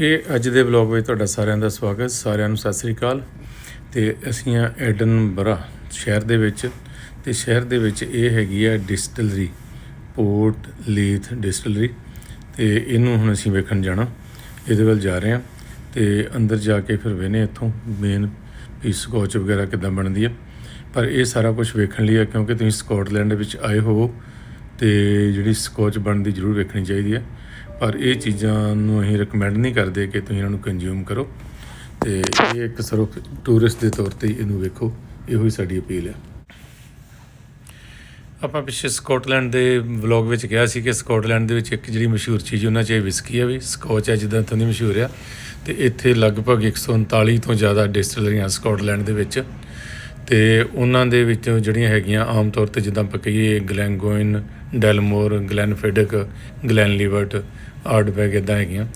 ਇਹ ਅੱਜ ਦੇ ਵਲੌਗ ਵਿੱਚ ਤੁਹਾਡਾ ਸਾਰਿਆਂ ਦਾ ਸਵਾਗਤ, ਸਾਰਿਆਂ ਨੂੰ ਸਤਿ ਸ੍ਰੀ ਅਕਾਲ। ਤੇ ਅਸੀਂ ਆ ਐਡਨਬਰਾ ਸ਼ਹਿਰ ਦੇ ਵਿੱਚ, ਤੇ ਸ਼ਹਿਰ ਦੇ ਵਿੱਚ ਇਹ ਹੈਗੀ ਆ ਡਿਸਟਿਲਰੀ, ਪੋਰਟ ਲੀਥ ਡਿਸਟਿਲਰੀ। ਤੇ ਇਹਨੂੰ ਹੁਣ ਅਸੀਂ ਵੇਖਣ ਜਾਣਾ, ਇਹਦੇ ਵੱਲ ਜਾ ਰਹੇ ਹਾਂ ਤੇ ਅੰਦਰ ਜਾ ਕੇ ਫਿਰ ਵੇਨੇ ਇੱਥੋਂ ਮੇਨ ਵੀ ਸਕੋਚ ਵਗੈਰਾ ਕਿੱਦਾਂ ਬਣਦੀ ਆ। ਪਰ ਇਹ ਸਾਰਾ ਕੁਝ ਵੇਖਣ ਲਈ ਆ, ਕਿਉਂਕਿ ਤੁਸੀਂ ਸਕਾਟਲੈਂਡ ਵਿੱਚ ਆਏ ਹੋ ਤੇ ਜਿਹੜੀ ਸਕੋਚ ਬਣਦੀ ਜ਼ਰੂਰ ਵੇਖਣੀ ਚਾਹੀਦੀ ਹੈ। ਪਰ ਇਹ ਚੀਜ਼ਾਂ ਨੂੰ ਅਸੀਂ ਰეკਮੈਂਡ ਨਹੀਂ ਕਰਦੇ ਕਿ ਤੁਸੀਂ ਇਹਨਾਂ ਨੂੰ ਕੰਜ਼ਿਊਮ ਕਰੋ। ਤੇ ਇਹ ਇੱਕ ਸਿਰਫ ਟੂਰਿਸਟ ਦੇ ਤੌਰ ਤੇ ਇਹਨੂੰ ਵੇਖੋ। ਇਹੋ ਹੀ ਸਾਡੀ ਅਪੀਲ ਹੈ। ਆਪਾਂ ਪਿੱਛੇ ਸਕਾਟਲੈਂਡ ਦੇ ਵਲੌਗ ਵਿੱਚ ਕਿਹਾ ਸੀ ਕਿ ਸਕਾਟਲੈਂਡ ਦੇ ਵਿੱਚ ਇੱਕ ਜਿਹੜੀ ਮਸ਼ਹੂਰ ਚੀਜ਼ ਉਹਨਾਂ 'ਚ ਇਹ ਵਿਸਕੀ ਆ ਵੀ ਸਕੋਚ ਹੈ ਜਿੱਦਾਂ ਤੋਂ ਦੀ ਮਸ਼ਹੂਰ ਆ। ਤੇ ਇੱਥੇ ਲਗਭਗ 139 ਤੋਂ ਜ਼ਿਆਦਾ ਡਿਸਟਿਲਰੀਆਂ ਸਕਾਟਲੈਂਡ ਦੇ ਵਿੱਚ। ਤੇ ਉਹਨਾਂ ਦੇ ਵਿੱਚੋਂ ਜਿਹੜੀਆਂ ਹੈਗੀਆਂ ਆਮ ਤੌਰ ਤੇ ਜਿੱਦਾਂ ਆਪਾਂ ਕਹੀਏ ਗਲੈਨਗੋਇਨ, ਡੈਲਮੋਰ, ਗਲੈਨਫਿਡਕ, ਗਲੈਨਲੀਵਰਟ ਆਰਡਬੈਗ ਇਦਾਂ ਹੈਗੀਆਂ।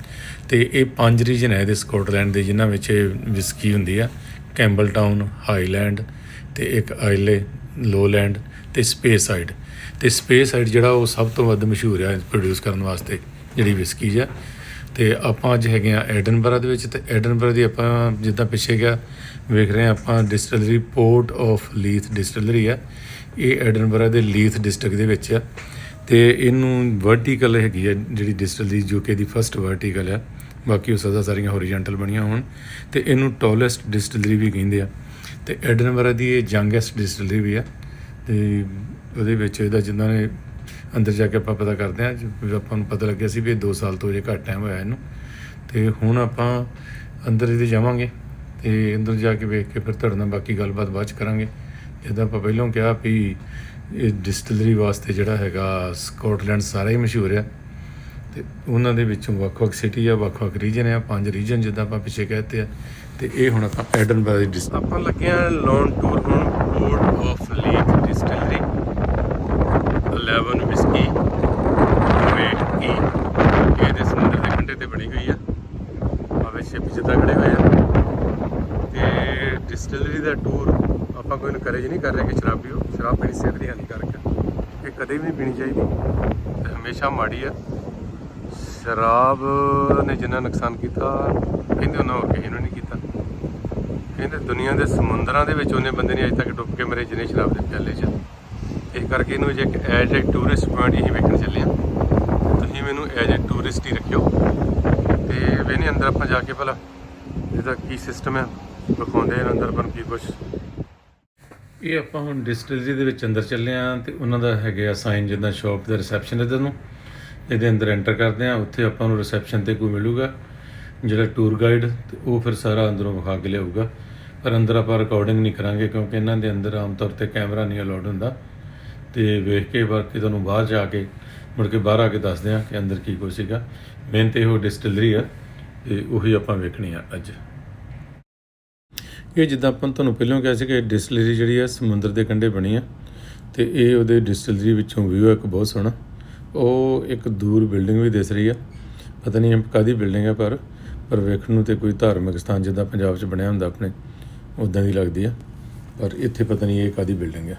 ਤੇ ਇਹ ਪੰਜ ਰੀਜਨ ਹੈ ਇਹਦੇ ਸਕਾਟਲੈਂਡ ਦੇ, ਜਿਨ੍ਹਾਂ ਵਿੱਚ ਇਹ ਵਿਸਕੀ ਹੁੰਦੀ ਆ। ਕੈਂਬਲਟਾਊਨ ਹਾਈਲੈਂਡ ਤੇ ਇੱਕ ਆਈਲੇ ਲੋਲੈਂਡ ਤੇ ਸਪੇਸਾਈਡ। ਤੇ ਸਪੇਸਾਈਡ ਜਿਹੜਾ ਉਹ ਸਭ ਤੋਂ ਵੱਧ ਮਸ਼ਹੂਰ ਹੈ ਪ੍ਰੋਡਿਊਸ ਕਰਨ ਵਾਸਤੇ ਜਿਹੜੀ ਵਿਸਕੀ ਆ। ਤੇ ਆਪਾਂ ਅੱਜ ਹੈਗੇ ਆ ਐਡਨਬਰਾ ਦੇ ਵਿੱਚ ਤੇ ਐਡਨਬਰਾ ਦੀ ਆਪਾਂ ਜਿੱਦਾਂ ਪਿੱਛੇ ਗਿਆ, ਵੇਖ ਰਹੇ ਆ ਆਪਾਂ distillery Port of Leith distillery ਆ। ਇਹ ਐਡਨਬਰਾ ਦੇ ਲੀਥ ਡਿਸਟ੍ਰਿਕਟ ਦੇ ਵਿੱਚ ਆ ਤੇ ਇਹਨੂੰ ਵਰਟੀਕਲ ਹੈਗੀ ਆ ਜਿਹੜੀ ਡਿਸਟਿਲਰੀ ਯੂਕੇ ਦੀ ਫਰਸਟ ਵਰਟੀਕਲ ਆ। ਬਾਕੀ ਉਹ ਸਦਾ ਸਾਰੀਆਂ ਹੋਰੀਜ਼ੋਨਟਲ ਬਣੀਆਂ ਹੋਣ ਤੇ ਇਹਨੂੰ ਟੋਲੈਸਟ ਡਿਸਟਿਲਰੀ ਵੀ ਕਹਿੰਦੇ ਆ। ਤੇ ਐਡਨਬਰਾ ਦੀ ਇਹ ਯੰਗੈਸਟ ਡਿਸਟਿਲਰੀ ਵੀ ਆ ਤੇ ਉਹਦੇ ਵਿੱਚ ਇਹਦਾ ਜਿੰਨਾਂ ਨੇ ਅੰਦਰ ਜਾ ਕੇ ਆਪਾਂ ਪਤਾ ਕਰਦੇ ਹਾਂ ਆਪਾਂ ਨੂੰ ਪਤਾ ਲੱਗਿਆ ਸੀ ਵੀ ਇਹ 2 ਸਾਲ ਤੋਂ ਜੇ ਘੱਟ ਟਾਈਮ ਹੋਇਆ ਇਹਨੂੰ। ਤੇ ਹੁਣ ਆਪਾਂ ਅੰਦਰ ਇਹਦੇ ਜਾਵਾਂਗੇ ਤੇ ਅੰਦਰ ਜਾ ਕੇ ਵੇਖ ਕੇ ਫਿਰ ਤੁਹਾਡੇ ਨਾਲ ਬਾਕੀ ਗੱਲਬਾਤ ਬਾਅਦ ਚ ਕਰਾਂਗੇ। ਜਿੱਦਾਂ ਆਪਾਂ ਪਹਿਲਾਂ ਕਿਹਾ ਵੀ ਇਹ ਡਿਸਟਿਲਰੀ ਵਾਸਤੇ ਜਿਹੜਾ ਹੈਗਾ ਸਕਾਟਲੈਂਡ ਸਾਰਾ ਹੀ ਮਸ਼ਹੂਰ ਆ। ਤੇ ਉਹਨਾਂ ਦੇ ਵਿੱਚੋਂ ਵੱਖ-ਵੱਖ ਸਿਟੀ ਆ, ਵੱਖ-ਵੱਖ ਰੀਜਨ ਆ, ਪੰਜ ਰੀਜਨ ਜਿੱਦਾਂ ਆਪਾਂ ਪਿੱਛੇ ਕਹਤੇ ਆ। ਤੇ ਇਹ ਹੁਣ ਆਪਾਂ ਐਡਨਬਰਾ ਦੀ ਆਪਾਂ ਲੱਗੇ ਆ ਲੌਨ ਟੂਰ ਹੁਣ port of Leith distillery 11 whisky wait ਕੀ ਇਹਦੇ ਸਮੁੰਦਰ ਦੇ ਕੰਢੇ ਤੇ ਬਣੀ ਹੋਈ ਆ ਆਵੇ ਸ਼ਿਪ ਜਿੱਦਾਂ ਖੜੇ ਹੋਏ ਆ ਤੇ ਡਿਸਟਿਲਰੀ ਦਾ ਟੂਰ ਆਪਾਂ ਕੋਈ ਇਨਕਰੇਜ ਨਹੀਂ ਕਰ ਰਿਹਾ ਕਿ ਸ਼ਰਾਬ ਪੀਓ। ਸ਼ਰਾਬ ਪੀਣੀ ਸਿਹਤ ਲਈ ਹਾਨੀਕਾਰਕ ਹੈ। ਇਹ ਕਦੇ ਵੀ ਨਹੀਂ ਪੀਣੀ ਚਾਹੀਦੀ। ਤੇ ਹਮੇਸ਼ਾ ਮਾੜੀ ਆ ਸ਼ਰਾਬ ਨੇ ਜਿੰਨਾ ਨੁਕਸਾਨ ਕੀਤਾ, ਕਹਿੰਦੇ ਉਹਨਾਂ ਹੋਰ ਕਿਸੇ ਨੂੰ ਨਹੀਂ ਕੀਤਾ। ਕਹਿੰਦੇ ਦੁਨੀਆ ਦੇ ਸਮੁੰਦਰਾਂ ਦੇ ਵਿੱਚ ਉਹਨੇ ਬੰਦੇ ਨੇ ਅਜੇ ਤੱਕ ਡੁੱਬ ਕੇ ਮਰੇ ਜਿੰਨੇ ਸ਼ਰਾਬ ਦੇ ਪਿਆਲੇ 'ਚ। ਇਸ ਕਰਕੇ ਇਹਨੂੰ ਜੇ ਇੱਕ ਐਜ ਅ ਟੂਰਿਸਟ ਪੁਆਇੰਟ ਹੀ ਵੇਖਣ ਚੱਲੇ ਆ ਤੁਸੀਂ ਮੈਨੂੰ ਐਜ ਅ ਟੂਰਿਸਟ ਹੀ ਰੱਖਿਓ। ਤੇ ਵੇਨੇ ਅੰਦਰ ਆਪਾਂ ਜਾ ਕੇ ਭਲਾ। ਇਹਦਾ ਕੀ ਸਿਸਟਮ ਹੈ? ਵਿਖਾਉਂਦੇ ਆ ਅੰਦਰ ਬਣ ਕੀ ਕੁਛ ਇਹ ਆਪਾਂ ਹੁਣ ਡਿਸਟਿਲਰੀ ਦੇ ਵਿੱਚ ਅੰਦਰ ਚੱਲੇ ਆ ਤੇ ਉਹਨਾਂ ਦਾ ਹੈਗਾ ਸਾਈਨ ਜਿੱਦਾਂ ਸ਼ਾਪ ਦਾ ਰਿਸੈਪਸ਼ਨ ਇਹਦੇ ਨੂੰ। ਇਹਦੇ ਅੰਦਰ ਐਂਟਰ ਕਰਦੇ ਆ, ਉੱਥੇ ਆਪਾਂ ਨੂੰ ਰਿਸੈਪਸ਼ਨ ਤੇ ਕੋਈ ਮਿਲੂਗਾ। ਜਿਹੜਾ ਟੂਰ ਗਾਈਡ ਤੇ ਉਹ ਫਿਰ ਸਾਰਾ ਅੰਦਰੋਂ ਵਿਖਾ ਕੇ ਲਿਆਊਗਾ। ਪਰ ਅੰਦਰ ਆਪਾਂ ਰਿਕਾਰਡਿੰਗ ਨਹੀਂ ਕਰਾਂਗੇ ਕਿਉਂਕਿ ਇਹਨਾਂ ਦੇ ਅੰਦਰ ਆਮ ਤੌਰ ਤੇ ਕੈਮਰਾ ਨਹੀਂ ਅਲਾਉਡ ਹੁੰਦਾ। ਤੇ ਵੇਖ ਕੇ ਬਾਕੀ ਤੁਹਾਨੂੰ ਬਾਹਰ ਜਾ ਕੇ, ਮੁੜ ਕੇ ਬਾਹਰ ਆ ਕੇ ਦੱਸਦੇ ਆ ਕਿ ਅੰਦਰ ਕੀ ਕੁਛ ਸੀਗਾ। ਮੇਨ ਤੇ ਉਹ ਡਿਸਟਿਲਰੀ ਆ, ਤੇ ਉਹੀ ਆਪਾਂ ਵੇਖਣੀ ਆ ਅੱਜ। ਇਹ ਜਿੱਦਾਂ ਆਪਾਂ ਤੁਹਾਨੂੰ ਪਹਿਲਾਂ ਕਿਹਾ ਸੀ ਕਿ ਡਿਸਟਿਲਰੀ ਜਿਹੜੀ ਆ ਸਮੁੰਦਰ ਦੇ ਕੰਢੇ ਬਣੀ ਆ, ਤੇ ਇਹ ਉਹਦੇ ਡਿਸਟਿਲਰੀ ਵਿੱਚੋਂ ਵਿਊ ਇੱਕ ਬਹੁਤ ਸੋਹਣਾ। ਉਹ ਇੱਕ ਦੂਰ ਬਿਲਡਿੰਗ ਵੀ ਦਿਸ ਰਹੀ ਆ। ਪਤਾ ਨਹੀਂ ਕਾਦੀ ਬਿਲਡਿੰਗ ਆ, ਪਰ ਪਰ ਵੇਖਣ ਨੂੰ ਤੇ ਕੋਈ ਧਾਰਮਿਕ ਸਥਾਨ ਜਿੱਦਾਂ ਪੰਜਾਬ 'ਚ ਬਣਿਆ ਹੁੰਦਾ ਆਪਣੇ ਉਦਾਂ ਦੀ ਲੱਗਦੀ ਆ। ਪਰ ਇੱਥੇ ਪਤਾ ਨਹੀਂ ਇਹ ਕਾਦੀ ਬਿਲਡਿੰਗ ਆ।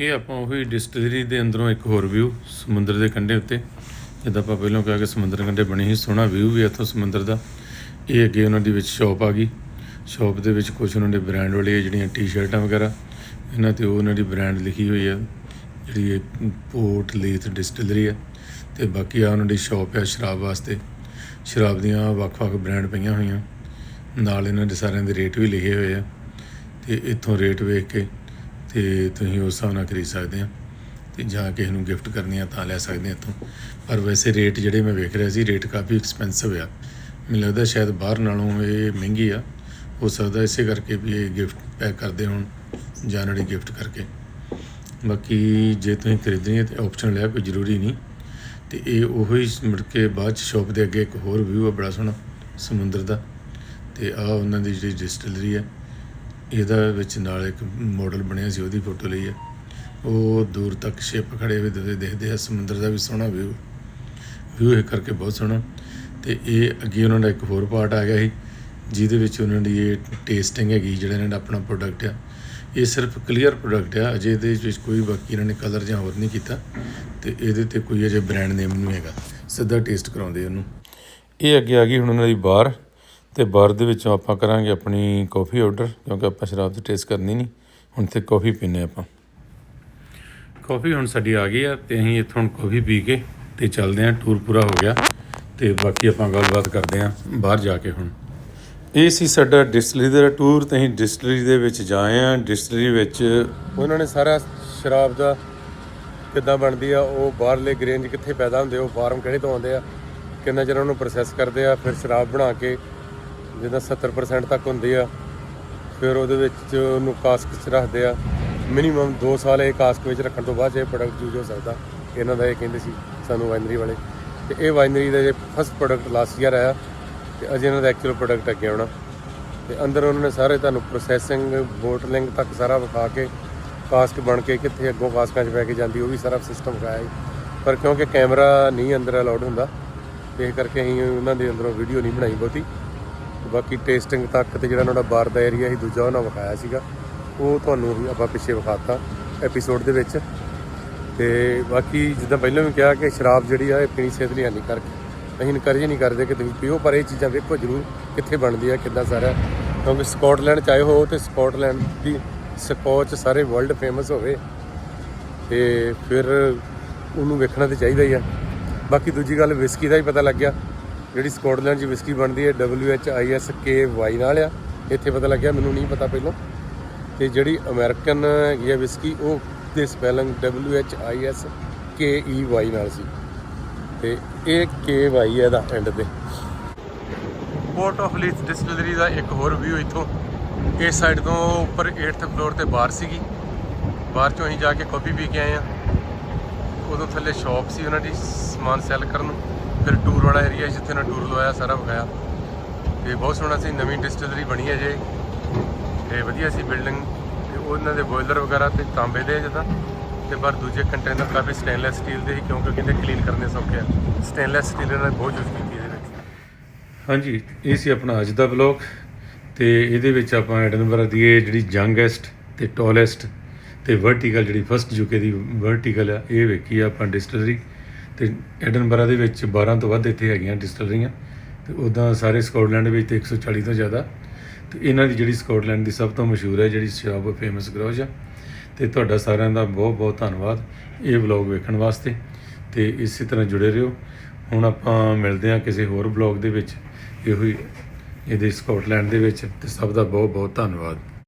ਇਹ ਆਪਾਂ ਉਹੀ ਡਿਸਟਿਲਰੀ ਦੇ ਅੰਦਰੋਂ ਇੱਕ ਹੋਰ ਵਿਊ ਸਮੁੰਦਰ ਦੇ ਕੰਢੇ ਉੱਤੇ। ਜਿੱਦਾਂ ਆਪਾਂ ਪਹਿਲਾਂ ਕਿਹਾ ਕਿ ਸਮੁੰਦਰ ਕੰਢੇ ਬਣੀ ਸੀ, ਸੋਹਣਾ ਵਿਊ ਵੀ ਇੱਥੋਂ ਸਮੁੰਦਰ ਦਾ। ਇਹ ਅੱਗੇ ਉਹਨਾਂ ਦੀ ਵਿੱਚ ਸ਼ਾਪ ਆ ਗਈ। ਸ਼ਾਪ ਦੇ ਵਿੱਚ ਕੁਝ ਉਹਨਾਂ ਦੇ ਬ੍ਰਾਂਡ ਵਾਲੀਆਂ ਜਿਹੜੀਆਂ ਟੀ-ਸ਼ਰਟਾਂ ਵਗੈਰਾ, ਇਹਨਾਂ ਤੇ ਉਹ ਉਹਨਾਂ ਦੀ ਬ੍ਰਾਂਡ ਲਿਖੀ ਹੋਈ ਆ, ਜਿਹੜੀ ਇਹ ਪੋਰਟ ਲੀਥ ਡਿਸਟਿਲਰੀ ਆ। ਤੇ ਬਾਕੀ ਆ ਉਹਨਾਂ ਦੀ ਸ਼ਾਪ ਆ ਸ਼ਰਾਬ ਵਾਸਤੇ। ਸ਼ਰਾਬ ਦੀਆਂ ਵੱਖ-ਵੱਖ ਬ੍ਰਾਂਡ ਪਈਆਂ ਹੋਈਆਂ। ਨਾਲ ਇਹਨਾਂ ਦੇ ਸਾਰਿਆਂ ਦੇ ਰੇਟ ਵੀ ਲਿਖੇ ਹੋਏ ਆ। ਤੇ ਇੱਥੋਂ ਰੇਟ ਵੇਖ ਕੇ ਤੇ ਤੁਸੀਂ ਉਸ ਹਿਸਾਬ ਨਾਲ ਖਰੀਦ ਸਕਦੇ ਆ। ਤੇ ਜਾਂ ਕਿਸੇ ਨੂੰ ਗਿਫਟ ਕਰਨੀ ਆ ਤਾਂ ਲੈ ਸਕਦੇ ਆ ਇੱਥੋਂ। ਪਰ ਵੈਸੇ ਰੇਟ ਜਿਹੜੇ ਮੈਂ ਵੇਖ ਰਿਹਾ ਸੀ ਰੇਟ ਕਾਫੀ ਐਕਸਪੈਂਸਿਵ ਆ। ਮੈਨੂੰ ਲੱਗਦਾ ਸ਼ਾਇਦ ਬਾਹਰ ਨਾਲੋਂ ਇਹ ਮਹਿੰਗੀ ਆ। ਹੋ ਸਕਦਾ ਇਸੇ ਕਰਕੇ ਵੀ ਇਹ ਗਿਫਟ ਪੈਕ ਕਰਦੇ ਹੋਣ, ਜਾਂ ਜਿਹੜੀ ਗਿਫਟ ਕਰਕੇ। ਬਾਕੀ ਜੇ ਤੁਸੀਂ ਖਰੀਦਣੀ ਹੈ ਤੇ ਆਪਸ਼ਨ ਲਿਆ, ਕੋਈ ਜ਼ਰੂਰੀ ਨਹੀਂ। ਤੇ ਇਹ ਉਹੋ ਹੀ ਮੁੜ ਕੇ ਬਾਅਦ ਚ ਸ਼ਾਪ ਦੇ ਅੱਗੇ ਇੱਕ ਹੋਰ ਵਿਊ ਆ, ਬੜਾ ਸੋਹਣਾ, ਸਮੁੰਦਰ ਦਾ। ਤੇ ਆ ਉਹਨਾਂ ਦੀ ਜਿਹੜੀ ਡਿਸਟਿਲਰੀ ਹੈ ਇਹਦਾ ਵਿੱਚ ਨਾਲ ਇੱਕ ਮਾਡਲ ਬਣਿਆ ਸੀ, ਉਹਦੀ ਫੋਟੋ ਲਈ ਹੈ ਉਹ ਦੂਰ ਤੱਕ ਸ਼ਿਪ ਖੜੇ ਹੋਏ ਦੇ ਦੇਖਦੇ ਆ, ਸਮੁੰਦਰ ਦਾ ਵੀ ਸੋਹਣਾ ਵਿਊ ਵਿਊ ਇਹ ਕਰਕੇ ਬਹੁਤ ਸੋਹਣਾ। ਤੇ ਇਹ ਅੱਗੇ ਉਹਨਾਂ ਦਾ ਇੱਕ ਹੋਰ ਪਾਰਟ ਆ ਗਿਆ ਸੀ ਜਿਹਦੇ ਵਿੱਚ ਉਹਨਾਂ ਦੀ ਇਹ ਟੇਸਟਿੰਗ ਹੈਗੀ ਜਿਹੜਾ ਇਹਨਾਂ ਦਾ ਆਪਣਾ ਪ੍ਰੋਡਕਟ ਆ। ਇਹ ਸਿਰਫ ਕਲੀਅਰ ਪ੍ਰੋਡਕਟ ਆ ਅਜੇ ਇਹਦੇ ਵਿੱਚ ਕੋਈ ਬਾਕੀ ਇਹਨਾਂ ਨੇ ਕਲਰ ਜਾਂ ਹੋਰ ਨਹੀਂ ਕੀਤਾ ਤੇ ਇਹਦੇ ਤੇ ਕੋਈ ਅਜੇ ਬ੍ਰਾਂਡ ਨੇਮ ਨਹੀਂ ਹੈਗਾ। ਸਿੱਧਾ ਟੇਸਟ ਕਰਾਉਂਦੇ ਉਹਨੂੰ। ਇਹ ਅੱਗੇ ਆ ਗਈ ਹੁਣ ਉਹਨਾਂ ਦੀ ਬਾਰ ਤੇ ਬਾਰ ਦੇ ਵਿੱਚੋਂ ਆਪਾਂ ਕਰਾਂਗੇ ਆਪਣੀ ਕਾਫੀ ਆਰਡਰ ਕਿਉਂਕਿ ਆਪਾਂ ਸ਼ਰਾਬ ਦੀ ਟੇਸਟ ਕਰਨੀ ਨਹੀਂ। ਹੁਣ ਤੇ ਕਾਫੀ ਪੀਨੇ ਆਪਾਂ। ਕਾਫੀ ਹੁਣ ਸਾਡੀ ਆ ਗਈ ਆ ਤੇ ਅਸੀਂ ਇੱਥੋਂ ਹੁਣ ਕਾਫੀ ਪੀ ਕੇ ਤੇ ਚੱਲਦੇ ਆਂ ਟੂਰ ਪੂਰਾ ਹੋ ਗਿਆ। ਤੇ ਬਾਕੀ ਆਪਾਂ ਗੱਲਬਾਤ ਕਰਦੇ ਆਂ ਬਾਹਰ ਜਾ ਕੇ ਹੁਣ। ਇਹ ਸੀ ਸਾਡਾ ਡਿਸਟਰੀ ਦਾ ਟੂਰ ਤੇ ਅਸੀਂ ਡਿਸਟਿਲਰੀ ਦੇ ਵਿੱਚ ਜਾਏ ਆਂ ਡਿਸਟਰੀ ਵਿੱਚ ਉਹਨਾਂ ਨੇ ਸਾਰਾ ਸ਼ਰਾਬ ਦਾ ਕਿੱਦਾਂ ਬਣਦੀ ਆ, ਉਹ ਬਾਹਰਲੇ ਗ੍ਰੇਨ ਕਿੱਥੇ ਪੈਦਾ ਹੁੰਦੇ ਉਹ ਫਾਰਮ ਕਿਹੜੇ ਤੋਂ ਆਉਂਦੇ ਆ, ਕਿੰਨਾ ਚਿਰ ਉਹਨੂੰ ਪ੍ਰੋਸੈਸ ਕਰਦੇ ਆ, ਫਿਰ ਸ਼ਰਾਬ ਬਣਾ ਕੇ ਜਿੱਦਾਂ 70% ਤੱਕ ਹੁੰਦੀ ਆ, ਫਿਰ ਉਹਦੇ ਵਿੱਚ ਉਹਨੂੰ ਕਾਸਕ 'ਚ ਰੱਖਦੇ ਆ। ਮਿਨੀਮਮ 2 ਸਾਲ ਇਹ ਕਾਸਕ ਵਿੱਚ ਰੱਖਣ ਤੋਂ ਬਾਅਦ ਇਹ ਪ੍ਰੋਡਕਟ ਯੂਜ਼ ਹੋ ਸਕਦਾ। ਇਹਨਾਂ ਦਾ ਇਹ ਕਹਿੰਦੇ ਸੀ ਸਾਨੂੰ ਵਾਈਨਰੀ ਵਾਲੇ। ਤੇ ਇਹ ਵਾਈਨਰੀ ਦਾ ਜੇ ਫਸਟ ਪ੍ਰੋਡਕਟ ਲਾਸਟ ਈਅਰ ਆਇਆ ਤੇ ਅਜੇ ਇਹਨਾਂ ਦਾ ਐਕਚੁਅਲ ਪ੍ਰੋਡਕਟ ਅੱਗੇ ਆਉਣਾ। ਤੇ ਅੰਦਰ ਉਹਨਾਂ ਨੇ ਸਾਰੇ ਤੁਹਾਨੂੰ ਪ੍ਰੋਸੈਸਿੰਗ ਬੋਟਲਿੰਗ ਤੱਕ ਸਾਰਾ ਵਿਖਾ ਕੇ ਕਾਸਕ ਬਣ ਕੇ ਕਿੱਥੇ ਅੱਗੋਂ ਕਾਸਕਾਂ 'ਚ ਪੈ ਕੇ ਜਾਂਦੀ, ਉਹ ਵੀ ਸਾਰਾ ਸਿਸਟਮ ਵਿਖਾਇਆ ਜੀ। ਪਰ ਕਿਉਂਕਿ ਕੈਮਰਾ ਨਹੀਂ ਅੰਦਰ ਅਲਾਉਡ ਹੁੰਦਾ ਇਸ ਕਰਕੇ ਅਸੀਂ ਉਹਨਾਂ ਦੇ ਅੰਦਰੋਂ ਵੀਡੀਓ ਨਹੀਂ ਬਣਾਈ ਬਹੁਤੀ। ਬਾਕੀ ਟੇਸਟਿੰਗ ਤੱਕ ਤੇ ਜਿਹੜਾ ਉਹਨਾਂ ਦਾ ਬਾਰ ਦਾ ਏਰੀਆ ਸੀ, ਦੂਜਾ ਉਹਨਾਂ ਵਿਖਾਇਆ ਸੀਗਾ। ਉਹ ਤੁਹਾਨੂੰ ਆਪਾਂ ਪਿੱਛੇ ਵਿਖਾਤਾ ਐਪੀਸੋਡ ਦੇ ਵਿੱਚ। ਤੇ ਬਾਕੀ ਜਿੱਦਾਂ ਪਹਿਲਾਂ ਵੀ ਕਿਹਾ ਕਿ ਸ਼ਰਾਬ ਜਿਹੜੀ ਆ ਇਹ ਪੀਣੀ ਸਿਹਤ ਲਈ ਹਾਨੀਕਾਰਕ ਹੈ। ਅਸੀਂ ਇਨਕਰੇਜ ਨਹੀਂ ਕਰਦੇ ਕਿ ਤੁਸੀਂ ਪੀਓ, ਪਰ ਇਹ ਚੀਜ਼ਾਂ ਵੇਖੋ ਜ਼ਰੂਰ ਕਿੱਥੇ ਬਣਦੀ ਆ, ਕਿੱਦਾਂ ਸਾਰਾ। ਕਿਉਂਕਿ ਸਕਾਟਲੈਂਡ ਚ ਆਏ ਹੋ ਤੇ ਸਕਾਟਲੈਂਡ ਦੀ ਸਕੋਚ ਸਾਰੇ ਵਰਲਡ ਫੇਮਸ ਹੋਵੇ ਤੇ ਫਿਰ ਉਹਨੂੰ ਵੇਖਣਾ ਤੇ ਚਾਹੀਦਾ ਹੀ ਆ। ਬਾਕੀ ਦੂਜੀ ਗੱਲ ਵਿਸਕੀ ਦਾ ਹੀ ਪਤਾ ਲੱਗ ਗਿਆ। ਜਿਹੜੀ ਸਕਾਟਲੈਂਡ 'ਚ ਵਿਸਕੀ ਬਣਦੀ ਹੈ W H I S K Y ਨਾਲ ਆ, ਇੱਥੇ ਪਤਾ ਲੱਗਿਆ, ਮੈਨੂੰ ਨਹੀਂ ਪਤਾ ਪਹਿਲਾਂ। ਤੇ ਜਿਹੜੀ ਅਮਰੀਕਨ ਹੈਗੀ ਆ ਵਿਸਕੀ, ਉਹ ਦੇ spelling W H I S K E Y ਨਾਲ ਸੀ। ਤੇ ਇਹ K Y ਹੈ ਦਾ ਐਂਡ ਤੇ। ਪੋਰਟ ਆਫ ਲੀਥ ਡਿਸਟਿਲਰੀ ਦਾ ਇੱਕ ਹੋਰ ਵਿਊ ਇੱਥੋਂ। ਇਸ ਸਾਈਡ ਤੋਂ ਉੱਪਰ 8th ਫਲੋਰ ਤੇ ਬਾਹਰ ਸੀਗੀ। ਬਾਹਰ ਚੋਂ ਅਸੀਂ ਜਾ ਕੇ ਕਾਫੀ ਪੀ ਕੇ ਆਏ ਆ ਉਦੋਂ ਥੱਲੇ ਸ਼ਾਪ ਸੀ ਉਹਨਾਂ ਦੀ, ਸਮਾਨ ਸੈੱਲ ਕਰਨ ਨੂੰ। ਫਿਰ ਟੂਰ ਵਾਲਾ ਏਰੀਆ ਜਿੱਥੇ ਉਹਨਾਂ ਟੂਰ ਲਵਾਇਆ, ਸਾਰਾ ਵਿਖਾਇਆ। ਤੇ ਬਹੁਤ ਸੋਹਣਾ ਸੀ, ਨਵੀਂ ਡਿਸਟਿਲਰੀ ਬਣੀ ਹੈ ਜੇ। ਤੇ ਵਧੀਆ ਸੀ ਬਿਲਡਿੰਗ ਉਹਨਾਂ ਦੇ ਬੋਇਲਰ ਵਗੈਰਾ ਤੇ ਤਾਂਬੇ ਦੇ ਜਿੱਦਾਂ, ਤੇ ਪਰ ਦੂਜੇ ਕੰਟੇਨਰ ਕਾਫੀ ਸਟੇਨਲੈਸ ਸਟੀਲ ਦੇ ਸੀ ਕਿਉਂਕਿ ਕਹਿੰਦੇ ਕਲੀਨ ਕਰਨੇ ਸੌਖੇ ਆ। ਸਟੇਨਲੈਸ ਸਟੀਲ ਇਹਨਾਂ ਨੇ ਬਹੁਤ ਯੂਜ਼ ਕੀਤੀ ਇਹਦੇ ਵਿੱਚ। ਹਾਂਜੀ, ਇਹ ਸੀ ਆਪਣਾ ਅੱਜ ਦਾ ਵਲੌਗ ਤੇ ਇਹਦੇ ਵਿੱਚ ਆਪਾਂ ਐਡਨਬਰਾ ਦੀ ਇਹ ਜਿਹੜੀ ਯੰਗੈਸਟ ਤੇ ਟੋਲੈਸਟ ਤੇ ਵਰਟੀਕਲ ਜਿਹੜੀ ਫਸਟ ਯੂਕੇ ਦੀ ਵਰਟੀਕਲ ਆ, ਇਹ ਵੇਖੀ ਆ ਆਪਾਂ ਡਿਸਟਿਲਰੀ ਤੇ ਐਡਨਬਰਾ ਦੇ ਵਿੱਚ 12 ਤੋਂ ਵੱਧ ਇੱਥੇ ਹੈਗੀਆਂ ਡਿਸਟਿਲਰੀਆਂ ਤੇ ਉਦਾਂ ਸਾਰੇ ਸਕਾਟਲੈਂਡ ਵਿੱਚ ਤੇ 140 ਤੋਂ ਜ਼ਿਆਦਾ ਤੇ ਇਹਨਾਂ ਦੀ ਜਿਹੜੀ ਸਕਾਟਲੈਂਡ ਦੀ ਸਭ ਤੋਂ ਮਸ਼ਹੂਰ ਹੈ ਜਿਹੜੀ ਸ਼ਰਾਬ ਫੇਮਸ ਗਰੋਜ ਆ। ਤੇ ਤੁਹਾਡਾ ਸਾਰਿਆਂ ਦਾ ਬਹੁਤ ਬਹੁਤ ਧੰਨਵਾਦ ਇਹ ਵਲੌਗ ਵੇਖਣ ਵਾਸਤੇ। ਤੇ ਇਸੇ ਤਰ੍ਹਾਂ ਜੁੜੇ ਰਹੋ। ਹੁਣ ਆਪਾਂ ਮਿਲਦੇ ਹਾਂ ਕਿਸੇ ਹੋਰ ਵਲੌਗ ਦੇ ਵਿੱਚ। ਇਹੋ ਹੀ ਇਹਦੇ ਸਕਾਟਲੈਂਡ ਦੇ ਵਿੱਚ। ਤੇ ਸਭ ਦਾ ਬਹੁਤ ਬਹੁਤ ਧੰਨਵਾਦ।